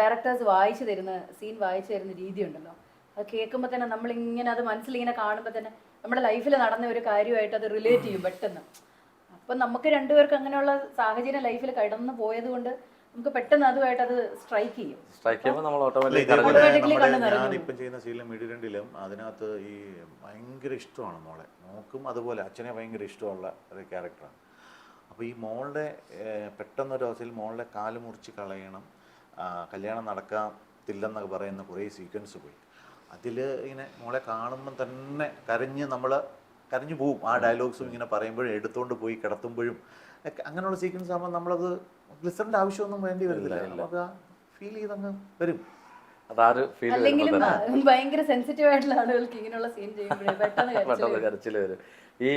Directors വായിച്ചു തരുന്ന scene വായിച്ചു തരുന്ന രീതി ഉണ്ടല്ലോ അത് കേൾക്കുമ്പോൾ തന്നെ നമ്മളിങ്ങനെ അത് മനസ്സിലിങ്ങനെ കാണുമ്പോൾ തന്നെ നമ്മുടെ ലൈഫിൽ നടന്ന ഒരു കാര്യമായിട്ട് അത് റിലേറ്റ് ചെയ്യും പെട്ടെന്ന്. അപ്പം നമുക്ക് രണ്ടുപേർക്ക് അങ്ങനെയുള്ള സാഹചര്യം ലൈഫിൽ കടന്നു പോയത് കൊണ്ട് നമുക്ക് പെട്ടെന്ന് അതുമായിട്ട് അത് സ്ട്രൈക്ക് ചെയ്യും. സ്ട്രൈക്ക് ചെയ്യുമ്പോൾ നമ്മൾ ഞാനിപ്പം ചെയ്യുന്ന ശീലം ഇടിരണ്ടിലും അതിനകത്ത് ഈ ഭയങ്കര ഇഷ്ടമാണ് മോളെ. നോക്കും അതുപോലെ അച്ഛനെ ഭയങ്കര ഇഷ്ടമുള്ള ഒരു ക്യാരക്ടറാണ് അപ്പോൾ ഈ മോളുടെ പെട്ടെന്നൊരു അവസ്ഥയിൽ മോളുടെ കാൽ മുറിച്ച് കളയണം. കല്യാണം നടക്കത്തില്ലെന്നൊക്കെ പറയുന്ന കുറേ സീക്വൻസ് പോയി. അതിൽ ഇങ്ങനെ മോളെ കാണുമ്പം തന്നെ കരഞ്ഞ് നമ്മൾ കരഞ്ഞു പോവും. ആ ഡയലോഗ്സും ഇങ്ങനെ പറയുമ്പോഴും എടുത്തുകൊണ്ട് പോയി കിടത്തുമ്പോഴും ഒക്കെ അങ്ങനെയുള്ള സീക്വൻസ് ആകുമ്പോൾ നമ്മളത് ഗ്ലിസറിന്റെ ആവശ്യമൊന്നും വേണ്ടി വരുന്നില്ല നമുക്ക് ഫീൽ ചെയ്തങ്ങ് വരും. അല്ലെങ്കിലും ആ, ഭയങ്കര സെൻസിറ്റീവ് ആയിട്ടുള്ള ആളുകൾക്ക് ഇങ്ങനെയുള്ള സീൻ ചെയ്യുമ്പോഴേ പെട്ടെന്ന്. കരച്ചിൽ വരും. ഈ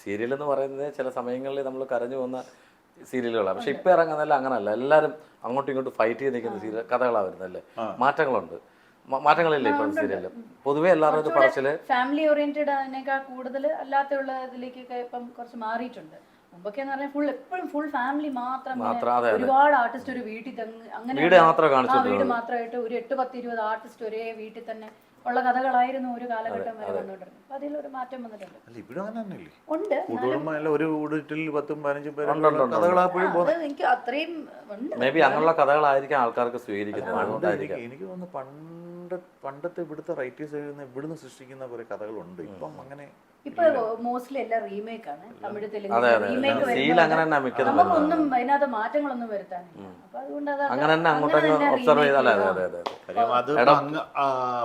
സീരിയൽ എന്ന് പറയുന്നത് ചില സമയങ്ങളിൽ നമ്മൾ കരഞ്ഞു പോകുന്ന സീരിയലുകളാണ്. പക്ഷെ ഇപ്പൊ ഇറങ്ങുന്നതല്ല അങ്ങനല്ല. എല്ലാവരും അങ്ങോട്ടും ഇങ്ങോട്ടും ഫൈറ്റ് ചെയ്ത് നിൽക്കുന്ന സീരിയൽ കഥകളാണ് വരുന്നല്ലേ മാറ്റങ്ങളുണ്ട്. മാറ്റങ്ങളില്ലേ ഇപ്പം സീരിയലിൽ പൊതുവെ എല്ലാവരും പറച്ചിൽ ഫാമിലി ഓറിയന്റഡ് അതിനേക്കാൾ കൂടുതൽ അല്ലാത്തുള്ള ഇതിലേക്കൊക്കെ ഇപ്പം കുറച്ച് മാറിയിട്ടുണ്ട്. മുമ്പൊക്കെ എന്ന് പറഞ്ഞാൽ ഫുൾ എപ്പോഴും ഫുൾ ഫാമിലി മാത്രം. ഒരുപാട് ആർട്ടിസ്റ്റ് ഒരു വീട്ടിൽ തന്നെ അങ്ങനെ വീട് മാത്രമേ വീട് മാത്രമായിട്ട് ഒരു എട്ട് പത്ത് ഇരുപത് ആർട്ടിസ്റ്റ് ഒരേ വീട്ടിൽ തന്നെ ഉള്ള കഥകളായിരുന്നു ഒരു കാലഘട്ടം വരെ വന്നുകൊണ്ടിരുന്നത്. അപ്പൊ അതിലൊരു മാറ്റം വന്നിട്ടുണ്ട്. ഉണ്ട്. ഒരു വീട്ടിൽ പത്തും പതിനഞ്ചും എനിക്ക് അത്രയും ഉണ്ട്. മേ ബി അങ്ങനെയുള്ള കഥകളായിരിക്കും ആൾക്കാർക്ക് സ്വീകരിക്കുന്നത്. എനിക്ക് തോന്നുന്നു പണ്ട് പണ്ടത്തെ ഇവിടുത്തെ റൈറ്റേഴ്സ് എഴുതുന്ന ഇവിടുന്ന് സൃഷ്ടിക്കുന്ന കുറെ കഥകളുണ്ട്. ഇപ്പം അങ്ങനെ ഇപ്പൊ മോസ്റ്റ്ലി എല്ലാം റീമേക്ക് ആണ്. തമിഴ് തെലുങ്ക് അതെ അതെ. സീൽ അങ്ങനെ തന്നെ നമുക്കൊന്നും അതിനകത്ത് മാറ്റങ്ങളൊന്നും അങ്ങനെ അങ്ങോട്ടങ്ങ് ഒബ്സർവ് അതെ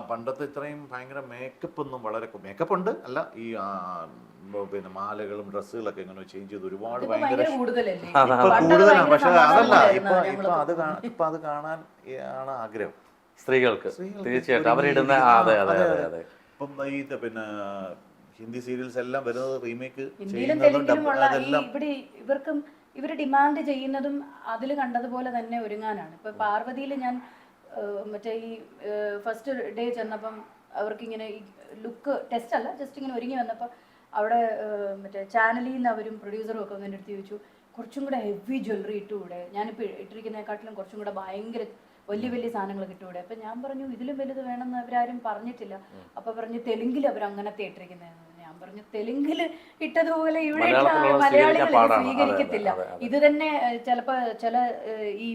പണ്ടത്തെ ഇത്രയും ഭയങ്കര മേക്കപ്പ് ഒന്നും വളരെ മേക്കപ്പ് ഉണ്ട്. അല്ല ഈ പിന്നെ മാലകളും ഡ്രസ്സുകളൊക്കെ ഇങ്ങനെ ചേഞ്ച് ചെയ്ത് ഒരുപാട് ഭയങ്കര ഭയങ്കര കൂടുതലല്ലേ? ഇപ്പൊ കൂടുതലാണ്. പക്ഷെ അതല്ല ഇപ്പൊ ഇപ്പൊ അത് ഇപ്പൊ അത് കാണാൻ ആണ് ആഗ്രഹം. സ്ത്രീകൾക്ക്. തീർച്ചയായിട്ടും. അവരിടുന്ന അതെ അതെ അതെ, അതെ അതെ. അതെ. ഇപ്പം ഈ പിന്നെ ഹിന്ദി സീരിയൽസ് എല്ലാം വരുന്നത് റീമേക്ക് ചെയ്യുന്നതും അതെല്ലാം ഇവിടെ ഇവർക്കും ഇവർ ഡിമാൻഡ് ചെയ്യുന്നതും അതിൽ കണ്ടതുപോലെ തന്നെ ഒരുങ്ങാനാണ്. ഇപ്പൊ പാർവതിയിൽ ഞാൻ മറ്റേ ഈ ഫസ്റ്റ് ഡേ ചെന്നപ്പം അവർക്കിങ്ങനെ ഈ ലുക്ക് ടെസ്റ്റ് അല്ല ജസ്റ്റ് ഇങ്ങനെ ഒരുങ്ങി വന്നപ്പോൾ അവിടെ മറ്റേ ചാനലിൽ നിന്ന് അവരും പ്രൊഡ്യൂസറും ഒക്കെ എന്റെ അടുത്ത് ചോദിച്ചു കുറച്ചും കൂടെ ഹെവി ജ്വല്ലറി ഇട്ടുകൂടെ ഞാനിപ്പോൾ ഇട്ടിരിക്കുന്നതിനെക്കാട്ടിലും കുറച്ചും കൂടെ ഭയങ്കര വലിയ വലിയ സാധനങ്ങൾ കിട്ടൂടെ. അപ്പൊ ഞാൻ പറഞ്ഞു ഇതിലും വലുത് വേണമെന്ന് അവരാരും പറഞ്ഞിട്ടില്ല. അപ്പൊ പറഞ്ഞു തെലുങ്കിൽ അവർ അങ്ങനത്തെ തേട്ടിരിക്കുന്നതെന്ന് ഞാൻ പറഞ്ഞു തെലുങ്കിൽ ഇട്ടതുപോലെ ഇവിടെ മലയാളികൾ സ്വീകരിക്കത്തില്ല. ഇത് തന്നെ ചിലപ്പോ ചില ഈ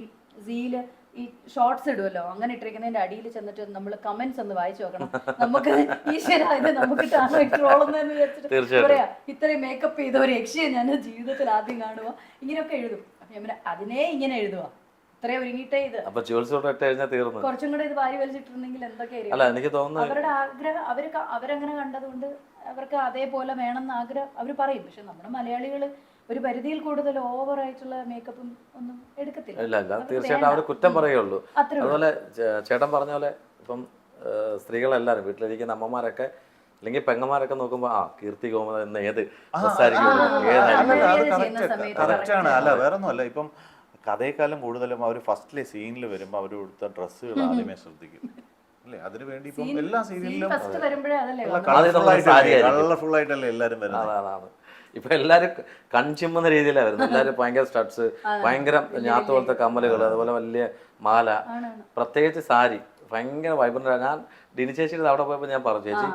സീൽ ഈ ഷോർട്സ് ഇടുമല്ലോ അങ്ങനെ ഇട്ടിരിക്കുന്നതിന്റെ അടിയിൽ ചെന്നിട്ട് നമ്മൾ കമന്റ്സ് ഒന്ന് വായിച്ചു നോക്കണം. നമുക്ക് ഈശ്വര ഇത് നമുക്ക് വിചാരിച്ചിട്ട് തീർച്ചയായിട്ടും. പറയാ ഇത്രയും മേക്കപ്പ് ചെയ്ത ഒരു യക്ഷിയെ ഞാൻ ജീവിതത്തിൽ ആദ്യം കാണുക ഇങ്ങനെയൊക്കെ എഴുതും. അപ്പൊ ഞാൻ പറയാം അതിനെ ഇങ്ങനെ എഴുതുക ഇത്രയും ഒരുങ്ങിയിട്ടേ ഇത് അപ്പൊ ജുവൽസ് കൊണ്ട് ഇട്ട് കഴിഞ്ഞാൽ തീർന്നു. കുറച്ചും കൂടെ ഇത് വാരി എന്തൊക്കെയായിരിക്കും അല്ല എനിക്ക് തോന്നുന്നു അവരുടെ ആഗ്രഹം അവർ അവരങ്ങനെ കണ്ടതുകൊണ്ട് അവർക്ക് അതേപോലെ വേണമെന്ന് ആഗ്രഹം അവർ പറയും. പക്ഷെ നമ്മുടെ മലയാളികൾ ഒരു പരിധിയിൽ കൂടുതൽ ഓവർ ആയിട്ടുള്ള മേക്കപ്പും ഒന്നും എടുക്കത്തില്ല. ഇല്ല ഇല്ല അവർക്ക് തീർച്ചയായിട്ടും അവർ കുറ്റം പറയുള്ളൂ അതുപോലെ ചേട്ടൻ പറഞ്ഞ പോലെ ഇപ്പം സ്ത്രീകളെല്ലാരും വീട്ടിലിരിക്കുന്ന അമ്മമാരൊക്കെ അല്ലെങ്കിൽ പെങ്ങന്മാരൊക്കെ നോക്കുമ്പോ ആ കീർത്തി ഗോമത എന്ന ഏത് ഡ്രസ്സായിരിക്കും ഏതായിരിക്കും? ആണ്. അല്ല വേറെ ഒന്നുമല്ല ഇപ്പം കഥയെക്കാലം കൂടുതലും അവർ ഫസ്റ്റിലെ സീനിൽ വരുമ്പോൾ അവർ കൊടുത്ത ഡ്രസ്സുകൾ ആദ്യമേ ശ്രദ്ധിക്കും. അല്ലേ? അതിനു വേണ്ടി ഇപ്പം എല്ലാ സീരിയലിലും ഫസ്റ്റ് വരുമ്പോഴേ അതല്ലേ കാണൂ. ആദ്യം കളർഫുൾ സാരി ആയിട്ടല്ലേ എല്ലാവരും വരുന്നത്? ഇപ്പൊ എല്ലാരും കൺചിമ്മുന്ന രീതിയിലാണ് വരുന്നത്. എല്ലാരും ഭയങ്കര സ്റ്റഡ്സ് ഭയങ്കര ഞാത്ത പോലത്തെ കമ്മലുകൾ അതുപോലെ വലിയ മാല പ്രത്യേകിച്ച് സാരി. ഭയങ്കര വൈബ്രന്റ് ഞാൻ ഡിനി ചേച്ചിയുടെ അവിടെ പോയപ്പോൾ ഞാൻ പറഞ്ഞു ചേച്ചി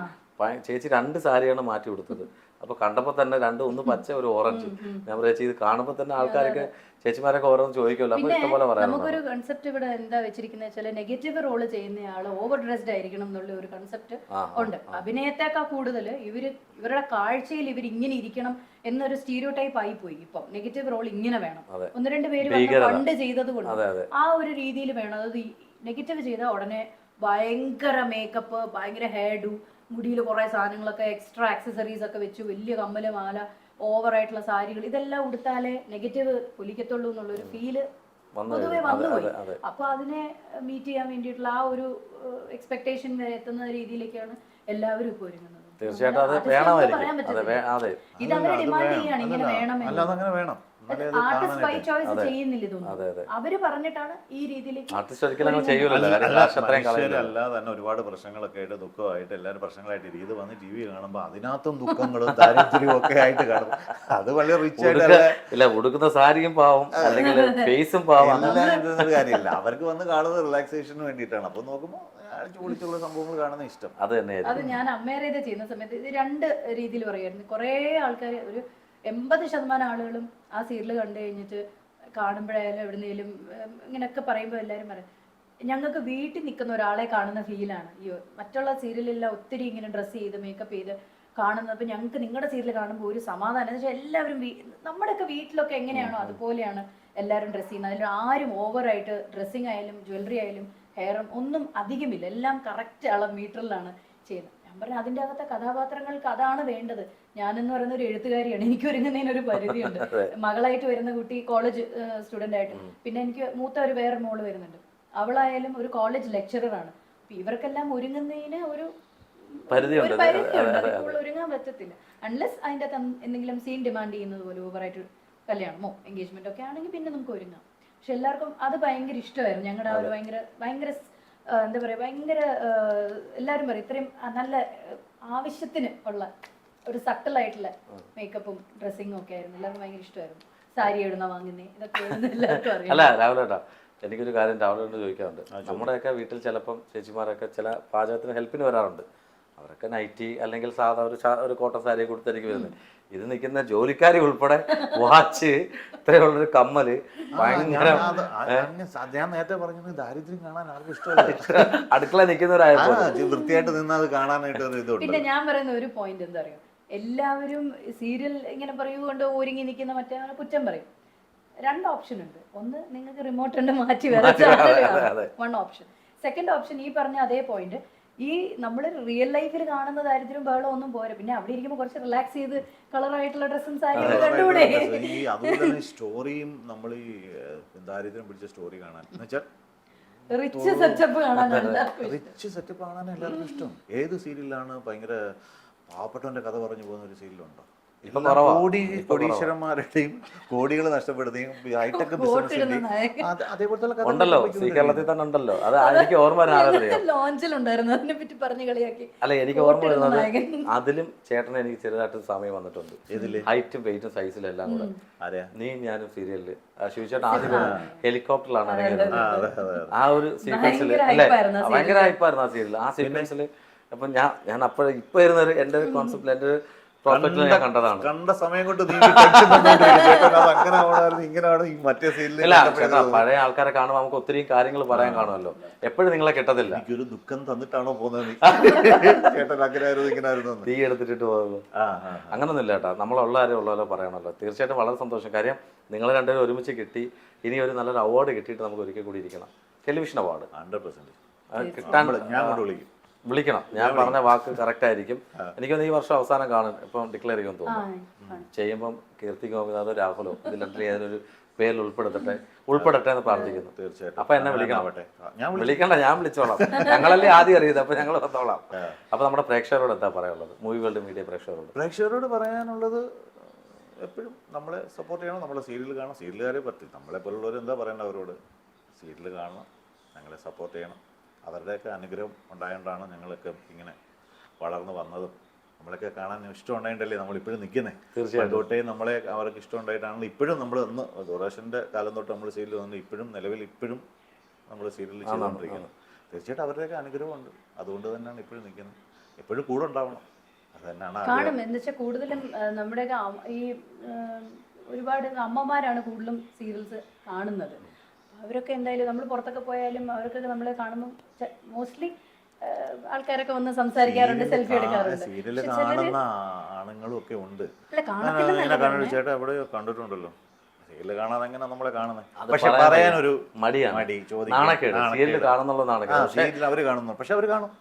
ചേച്ചി രണ്ട് സാരിയാണ് മാറ്റി കൊടുത്തത് അപ്പൊ കണ്ടപ്പോ തന്നെ രണ്ട് ഒന്ന് പച്ച ഒരു ഓറഞ്ച് ഞാൻ പറയാ ഇത് കാണുമ്പോ തന്നെ ആൾക്കാരൊക്കെ ചേച്ചിമാരൊക്കെ ഓരോന്ന് ചോദിക്കുമല്ലോ. അപ്പൊ ഇഷ്ടംപോലെ പറയാം നമുക്കൊരു കൺസെപ്റ്റ് ഇവിടെ എന്താ വെച്ചിരിക്കുന്നത് വെച്ചാൽ നെഗറ്റീവ് റോൾ ചെയ്യുന്ന ആൾ ഓവർ ഡ്രസ്ഡ് ആയിരിക്കണം എന്നുള്ള ഒരു കൺസെപ്റ്റ് ഉണ്ട്. അഭിനയത്തെക്കാൾ കൂടുതൽ ഇവർ ഇവരുടെ കാഴ്ചയിൽ ഇവർ ഇങ്ങനെ ഇരിക്കണം എന്നൊരു സ്റ്റീരിയോ ടൈപ്പ് ആയി പോയി. ഇപ്പൊ നെഗറ്റീവ് റോൾ ഇങ്ങനെ വേണം. ഒന്ന് രണ്ട് പേര്. പണ്ട് ചെയ്തത് കൊണ്ട് ആ ഒരു രീതിയിൽ വേണം. അതായത് നെഗറ്റീവ് ചെയ്താൽ ഉടനെ ഭയങ്കര മേക്കപ്പ് ഭയങ്കര ഹെയർ ഡു മുടിയിൽ കുറേ സാധനങ്ങളൊക്കെ എക്സ്ട്രാ ആക്സസറീസ് ഒക്കെ വെച്ച് വലിയ കമ്മൽ മാല ഓവർ ആയിട്ടുള്ള സാരികൾ ഇതെല്ലാം ഉടുത്താലേ നെഗറ്റീവ് പൊലിക്കത്തുള്ളൂ എന്നുള്ളൊരു ഫീൽ പൊതുവെ വന്നുപോയി അപ്പൊ അതിനെ മീറ്റ് ചെയ്യാൻ വേണ്ടിയിട്ടുള്ള ആ ഒരു എക്സ്പെക്ടേഷൻ എത്തുന്ന രീതിയിലേക്കാണ് എല്ലാവരും ഇപ്പോൾ ഒരുങ്ങുന്നത്. തീർച്ചയായിട്ടും അത് വേണമായിരിക്കും. അതെ അതെ. ഇത് അങ്ങനെ ഡിമാൻഡ്. ചെയ്യാണ് ഇങ്ങനെ വേണം അല്ലാതെ അങ്ങനെ വേണം. ആർട്ടിസ്റ്റ് ബൈ ചോയ്സ് ചെയ്യുന്നില്ല അവർ പറഞ്ഞിട്ടാണ് ഈ രീതിയിലേക്ക് ആർട്ടിസ്റ്റ് ഒരിക്കലും അങ്ങനെ ചെയ്യൂലല്ലോ. തന്നെ ഒരുപാട് പ്രശ്നങ്ങളൊക്കെ ആയിട്ട് ദുഃഖമായിട്ട് എല്ലാവരും പ്രശ്നങ്ങളായിട്ട് ഇരിക്കും. ഇത് വന്ന് ടി വി കാണുമ്പോൾ അതിനകത്തും ദുഃഖങ്ങളും ദാരിദ്ര്യവും ഒക്കെ ആയിട്ട് കാണും. അത് വളരെ റിച്ച് ആയിട്ട് അല്ല. ഇല്ല ഉടുക്കുന്ന സാരിയും പാവം അല്ലെങ്കിൽ ഫേസും പാവം എല്ലാം കാര്യമില്ല. അവർക്ക് വന്ന് കാണുന്നത് റിലാക്സേഷന് വേണ്ടിയിട്ടാണ്. അപ്പൊ നോക്കുമ്പോൾ സംഭവങ്ങൾ കാണുന്ന ഇഷ്ടം. അത് അത് ഞാൻ അമ്മേരേത് ചെയ്യുന്ന സമയത്ത് ഇത് രണ്ട് രീതിയിൽ പറയുമായിരുന്നു കുറേ ആൾക്കാർ ഒരു എൺപത് ശതമാനം ആളുകളും ആ സീരിയൽ കണ്ടു കഴിഞ്ഞിട്ട് കാണുമ്പോഴായാലും എവിടുന്നേലും ഇങ്ങനെയൊക്കെ പറയുമ്പോൾ എല്ലാവരും പറയും ഞങ്ങൾക്ക് വീട്ടിൽ നിൽക്കുന്ന ഒരാളെ കാണുന്ന ഫീലാണ്. ഈ മറ്റുള്ള സീരിയലെല്ലാം ഒത്തിരി ഇങ്ങനെ ഡ്രസ്സ് ചെയ്ത് മേക്കപ്പ് ചെയ്ത് കാണുന്നത്. അപ്പം ഞങ്ങൾക്ക് നിങ്ങളുടെ സീരിയൽ കാണുമ്പോൾ ഒരു സമാധാനം. എന്ന് വെച്ചാൽ എല്ലാവരും നമ്മുടെയൊക്കെ വീട്ടിലൊക്കെ എങ്ങനെയാണോ അതുപോലെയാണ് എല്ലാവരും ഡ്രസ്സ് ചെയ്യുന്നത്. അതിൽ ആരും ഓവറായിട്ട് ഡ്രസ്സിങ് ആയാലും ജ്വല്ലറി ആയാലും ഹെയറും ഒന്നും അധികമില്ല. എല്ലാം കറക്റ്റ് അളവ് മീറ്ററിലാണ് ചെയ്യുന്നത്. പറഞ്ഞു അതിന്റെ അകത്തെ കഥാപാത്രങ്ങൾക്ക് അതാണ് വേണ്ടത്. ഞാനെന്ന് പറയുന്ന ഒരു എഴുത്തുകാരിയാണ്. എനിക്ക് ഒരുങ്ങുന്നതിന് ഒരു പരിധിയുണ്ട്. മകളായിട്ട് വരുന്ന കുട്ടി കോളേജ് സ്റ്റുഡന്റ് ആയിട്ട്. പിന്നെ എനിക്ക് മൂത്ത ഒരു വേറെ മോൾ വരുന്നുണ്ട്. അവളായാലും ഒരു കോളേജ് ലെക്ചററാണ് ഇവർക്കെല്ലാം ഒരുങ്ങുന്നതിന് ഒരു പരിധിയുണ്ട്. ഒരുങ്ങാൻ പറ്റത്തില്ല. അൺലെസ് അതിന്റെ എന്തെങ്കിലും സീൻ ഡിമാൻഡ് ചെയ്യുന്നത് പോലെ ഓവറായിട്ട് കല്യാണമോ എൻഗേജ്മെന്റോ ഒക്കെ ആണെങ്കിൽ പിന്നെ നമുക്ക് ഒരുങ്ങാം. പക്ഷെ എല്ലാവർക്കും അത് ഭയങ്കര ഇഷ്ടമായിരുന്നു. ഞങ്ങളുടെ ആ ഒരു ഭയങ്കര ഭയങ്കര എന്താ പറയുക ഭയങ്കര എല്ലാവരും പറയും ഇത്രയും ആ, നല്ല ആവശ്യത്തിന് ഉള്ള ഒരു സട്ടിലായിട്ടുള്ള മേക്കപ്പും ഡ്രസ്സിങ്ങും ഒക്കെ ആയിരുന്നു. എല്ലാവർക്കും ഭയങ്കര ഇഷ്ടമായിരുന്നു. സാരി ഇടുന്ന വാങ്ങുന്നേ? ഇതൊക്കെ എല്ലാവർക്കും അറിയാം. അല്ല രാവിലെ ഏട്ടാ എനിക്കൊരു കാര്യം രാവിലെ ചോദിക്കാറുണ്ട് നമ്മുടെയൊക്കെ വീട്ടിൽ ചിലപ്പം ചേച്ചിമാരൊക്കെ ചില പാചകത്തിന് ഹെൽപ്പിന് വരാറുണ്ട്. അവരൊക്കെ നൈറ്റി അല്ലെങ്കിൽ സാധാ ഒരു ഒരു കോട്ടൺ സാരി കൊടുത്തായിരിക്കും വരുന്നത് ഇത് നിൽക്കുന്ന ജോലിക്കാരി ഉൾപ്പെടെ വാച്ച് ഇത്രയുള്ളൊരു കമ്മൽ ഭയങ്കര ഞാൻ നേരത്തെ പറഞ്ഞത് ദാരിദ്ര്യം കാണാൻ ആർക്കും ഇഷ്ടമല്ല. അടുക്കള നിൽക്കുന്നവരായപ്പോ ആ, ഇത് വൃത്തിയായിട്ട് നിന്ന് അത് കാണാനായിട്ട് ഒരു ഇതുണ്ട്. പിന്നെ ഞാൻ പറയുന്ന ഒരു പോയിന്റ് എന്താ അറിയോ എല്ലാവരും സീരിയൽ ഇങ്ങനെ പറയുകൊണ്ട് ഒരുങ്ങി നിൽക്കുന്ന മറ്റേ കുറ്റം പറയും. രണ്ട് ഓപ്ഷൻ ഉണ്ട്. ഒന്ന് നിങ്ങൾക്ക് റിമോട്ട് ഉണ്ട് മാറ്റി വൺ ഓപ്ഷൻ സെക്കൻഡ് ഓപ്ഷൻ ഈ പറഞ്ഞ അതേ പോയിന്റ് ഈ നമ്മൾ റിയൽ ലൈഫിൽ കാണുന്ന ദാരിദ്ര്യം ബഹളം ഒന്നും പോരാ. പിന്നെ അവിടെ ഇരിക്കുമ്പോൾ കുറച്ച് റിലാക്സ് ചെയ്ത് കളർ ആയിട്ടുള്ള ഡ്രസ്സും സാരിയും കണ്ടുകൂടെ? ഈ അതുപോലെ തന്നെ സ്റ്റോറിയും നമ്മൾ ഈ ദാരിദ്ര്യം പിടിച്ച സ്റ്റോറി കാണാൻ. എന്നുവെച്ചാൽ റിച്ച് സെറ്റപ്പ് കാണാൻ റിച്ച് സെറ്റപ്പ് കാണാൻ എല്ലാവർക്കും ഇഷ്ടം. ഏത് സീരിയലാണ് ഭയങ്കര പാവപ്പെട്ടവന്റെ കഥ പറഞ്ഞു പോകുന്ന ഒരു സീരിയലുണ്ടോ കോടീശ്വരന്മാരുടെയും കോടികൾ നഷ്ടപ്പെടുകയും ഹൈടെക് കഥ ഉണ്ടല്ലോ. കേരളത്തിൽ തന്നെ ഉണ്ടല്ലോ. അത് എനിക്ക് ഓർമ്മ വരാൻ ലോഞ്ചിലുണ്ടായിരുന്നു അതിനെ പറഞ്ഞു കളിയാക്കി. അല്ല എനിക്ക് ഓർമ്മ വരുന്നത് അതിലും ചേട്ടന് എനിക്ക് ചെറുതായിട്ട് സമയം വന്നിട്ടുണ്ട്. ഏതിൽ? ഹൈറ്റും വെയിറ്റും സൈസിലും എല്ലാം കൂടെ നീ ഞാനും സീരിയലിൽ. ശിവചേട്ടൻ ആദ്യം ഹെലികോപ്റ്ററിലാണ് ഇറങ്ങിയത്. ആ, അതെ അതെ ആ ഒരു സീക്വൻസിൽ ഭയങ്കര അല്ലേ? ഭയങ്കര ഹൈപ്പായിരുന്നു ആ സീരിയൽ ആ സീക്വൻസിൽ അപ്പൊ ഞാൻ ഞാൻ അപ്പോഴും ഇപ്പൊ ഇരുന്ന ഒരു എന്റെ ഒരു കോൺസെപ്റ്റിൽ എന്റെ കണ്ടതാണ്. കണ്ട സമയം കൊണ്ട് അങ്ങനെ ആവണമായിരുന്നു മറ്റേ സീനിൽ പഴയ ആൾക്കാരെ കാണുമ്പോൾ നമുക്ക് ഒത്തിരി കാര്യങ്ങൾ പറയാൻ കാണുമല്ലോ. എപ്പോഴും നിങ്ങളെ കിട്ടത്തില്ല. എനിക്കൊരു ദുഃഖം തന്നിട്ടാണോ പോകുന്നത്? ചേട്ടൻ അങ്ങനെ ആയിരുന്നു ഇങ്ങനെ ആയിരുന്നു എന്ന്. തീ എടുത്തിട്ട് പോകുന്നു. അങ്ങനൊന്നുമില്ല ചേട്ടാ. നമ്മളുള്ള കാര്യം ഉള്ള പറയണല്ലോ. പറയണമല്ലോ തീർച്ചയായിട്ടും വളരെ സന്തോഷം. കാര്യം നിങ്ങൾ രണ്ടുപേരും ഒരുമിച്ച് കിട്ടി. ഇനി ഒരു നല്ലൊരു അവാർഡ് കിട്ടിയിട്ട് നമുക്ക് ഒരിക്കൽ കൂടി ഇരിക്കണം. ടെലിവിഷൻ അവാർഡ് ഹൺഡ്രഡ് പെർസെന്റ് കിട്ടാൻ ഞാൻ കൊണ്ട് വിളിക്കും. വിളിക്കണം. ഞാൻ പറഞ്ഞ വാക്ക് കറക്റ്റ് ആയിരിക്കും. എനിക്കൊന്ന് ഈ വർഷം അവസാനം കാണും ഇപ്പം ഡിക്ലെയർ ചെയ്യുമെന്ന് തോന്നുന്നു. ചെയ്യുമ്പം കീർത്തി ഗോപിനാഥോ രാഹുലോ ഇതിൽ ഏതൊരു പേരിൽ ഉൾപ്പെടുത്തട്ടെ ഉൾപ്പെടട്ടെ എന്ന് പ്രാർത്ഥിക്കുന്നു. തീർച്ചയായിട്ടും. അപ്പൊ എന്നെ വിളിക്കണം. ആവട്ടെ. ഞാൻ വിളിക്കണ്ട ഞാൻ വിളിച്ചോളാം. ഞങ്ങളല്ലേ ആദ്യം അറിയുന്നത് അപ്പൊ ഞങ്ങൾ വന്നോളാം. അപ്പൊ നമ്മുടെ പ്രേക്ഷകരോട് എന്താ പറയാനുള്ളത്? മൂവി വേൾഡ് മീഡിയ പ്രേക്ഷകരോട്. പ്രേക്ഷകരോട് പറയാനുള്ളത് എപ്പോഴും നമ്മളെ സപ്പോർട്ട് ചെയ്യണം. നമ്മളെ സീരിയൽ കാണണം. സീരിയലുകാരെ പറ്റി. നമ്മളെ പോലുള്ളവർ എന്താ പറയണ്ട അവരോട്? സീരിയൽ കാണണം. ഞങ്ങളെ സപ്പോർട്ട് ചെയ്യണം. അവരുടെയൊക്കെ അനുഗ്രഹം ഉണ്ടായതുകൊണ്ടാണ് ഞങ്ങളൊക്കെ ഇങ്ങനെ വളർന്നു വന്നതും. നമ്മളൊക്കെ കാണാൻ ഇഷ്ടം ഉണ്ടായിട്ടല്ലേ നമ്മൾ ഇപ്പോഴും നിൽക്കുന്നത് തീർച്ചയായിട്ടും. തൊട്ടേ നമ്മളെ അവർക്ക് ഇഷ്ടം ഉണ്ടായിട്ടാണല്ലോ ഇപ്പോഴും നമ്മൾ ഒന്ന് ദൂരദർശന്റെ കാലം തൊട്ട് നമ്മൾ സീരിയൽ വന്ന് ഇപ്പോഴും നിലവിൽ ഇപ്പോഴും നമ്മൾ സീരിയൽ ചെയ്തുകൊണ്ടിരിക്കുന്നത് തീർച്ചയായിട്ടും അവരുടെയൊക്കെ അനുഗ്രഹമുണ്ട്. അതുകൊണ്ട് തന്നെയാണ് ഇപ്പോഴും നിൽക്കുന്നത്. എപ്പോഴും കൂടെ ഉണ്ടാവണം. അത് തന്നെയാണ് കാണും. എന്ന് വെച്ചാൽ കൂടുതലും നമ്മുടെയൊക്കെ ഈ ഒരുപാട് അമ്മമാരാണ് കൂടുതലും സീരിയൽസ് കാണുന്നത്. അവരൊക്കെ എന്തായാലും നമ്മൾ പുറത്തൊക്കെ പോയാലും അവർക്കൊക്കെ നമ്മളെ കാണുമ്പോൾ മോസ്റ്റ്ലി ആൾക്കാരൊക്കെ വന്ന് സംസാരിക്കാറുണ്ട് സെൽഫി എടുക്കാറുണ്ട്. സീരിയൽ കാണുന്ന ആണുങ്ങളും ഒക്കെ ഉണ്ട്. ചേട്ടാ അവിടെ കണ്ടിട്ടുണ്ടല്ലോ. സീരിയൽ കാണാതെ എങ്ങനെ നമ്മളെ കാണുന്നത് അത് പക്ഷെ പറയാൻ പറയാനൊരു മടിയാണ്. മടി നാണക്കേട്. സീരിയൽ കാണുന്നുള്ള നാണക്കേട്. സീരിയൽ അവർ കാണുന്നു. പക്ഷെ അവർ കാണും.